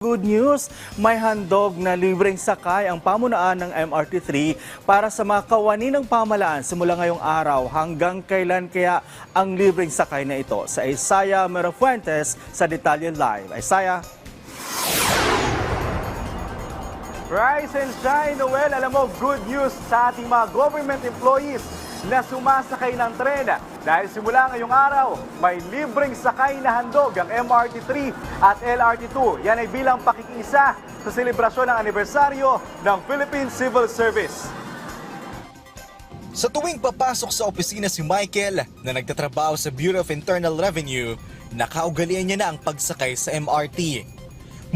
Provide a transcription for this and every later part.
Good news, may handog na libreng sakay ang pamunaan ng MRT3 para sa mga kawani ng pamalaan simula ngayong araw hanggang kailan kaya ang libreng sakay na ito. Sa Isaya Merafuentes sa Detalye Live. Isaya? Rise and shine, Noel. Alam mo, good news sa ating mga government employees na sumasakay ng tren. Dahil simula ngayong araw, may libreng sakay na handog ang MRT3 at LRT2. Yan ay bilang pakikiisa sa selebrasyon ng anibersaryo ng Philippine Civil Service. Sa tuwing papasok sa opisina si Michael na nagtatrabaho sa Bureau of Internal Revenue, nakaugalian niya na ang pagsakay sa MRT.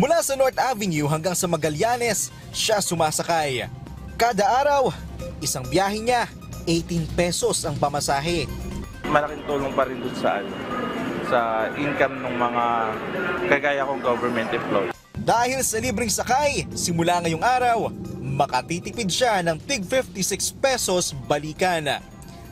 Mula sa North Avenue hanggang sa Magallanes, siya sumasakay. Kada araw, isang biyahe niya, 18 pesos ang pamasahe. Malaking tulong pa rin dun sa ano, sa income ng mga kagaya kong government employees. Dahil sa libreng sakay, simula ngayong araw, makatitipid siya ng tig 56 pesos balikan.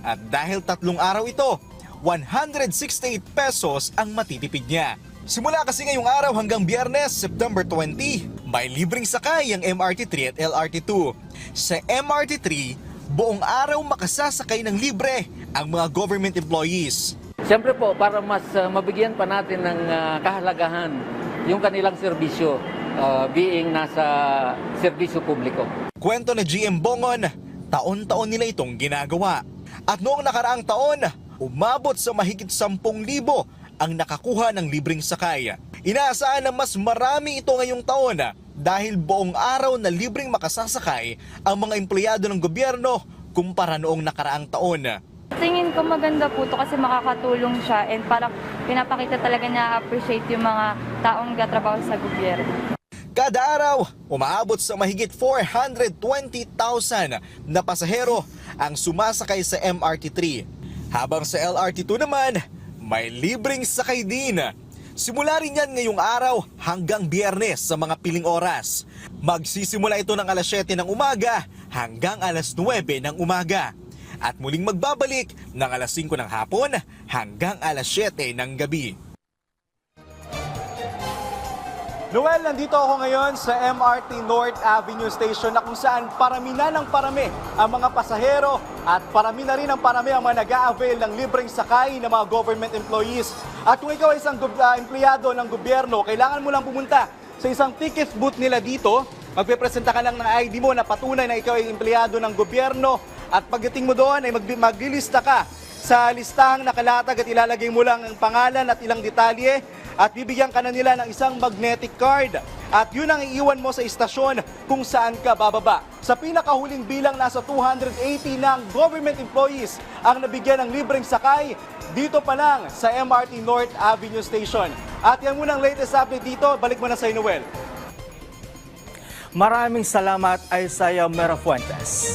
At dahil tatlong araw ito, 168 pesos ang matitipid niya. Simula kasi ngayong araw hanggang biyernes, September 20, may libreng sakay ang MRT3 at LRT2. Sa MRT3, buong araw makasasakay ng libre ang mga government employees. Siyempre po, para mas uh, mabigyan pa natin ng uh, kahalagahan yung kanilang serbisyo uh, being nasa serbisyo publiko. Kwento na GM Bongon, taon-taon nila itong ginagawa. At noong nakaraang taon, umabot sa mahigit 10,000 ang nakakuha ng libreng sakay. Inaasahan na mas marami ito ngayong taon dahil buong araw na libreng makasasakay ang mga empleyado ng gobyerno kumpara noong nakaraang taon. Tingin ko maganda po to kasi makakatulong siya and parang pinapakita talaga niya appreciate yung mga taong gatrabaho sa gobyerno. Kada araw, umaabot sa mahigit 420,000 na pasahero ang sumasakay sa MRT3. Habang sa LRT2 naman, may libreng sakay din. Simula rin yan ngayong araw hanggang biyernes sa mga piling oras. Magsisimula ito ng alas 7 ng umaga hanggang alas 9 ng umaga. At muling magbabalik ng alas 5 ng hapon hanggang alas 7 ng gabi. Noel, nandito ako ngayon sa MRT North Avenue Station na kung saan parami na ng parami ang mga pasahero at parami na rin ang parami ang mga nag-a-avail ng libreng sakay ng mga government employees. At kung ikaw ay isang ah, empleyado ng gobyerno, kailangan mo lang pumunta sa isang ticket booth nila dito. Magpipresenta ka lang ng ID mo na patunay na ikaw ay empleyado ng gobyerno at pagdating mo doon ay mag- maglilista ka sa listahang nakalatag at ilalagay mo lang ang pangalan at ilang detalye at bibigyan ka na nila ng isang magnetic card. At yun ang iiwan mo sa istasyon kung saan ka bababa. Sa pinakahuling bilang, nasa 280 ng government employees ang nabigyan ng libreng sakay dito pa lang sa MRT North Avenue Station. At yan muna ang latest update dito. Balik mo na sa Noel. Maraming salamat Isaya Merafuentes.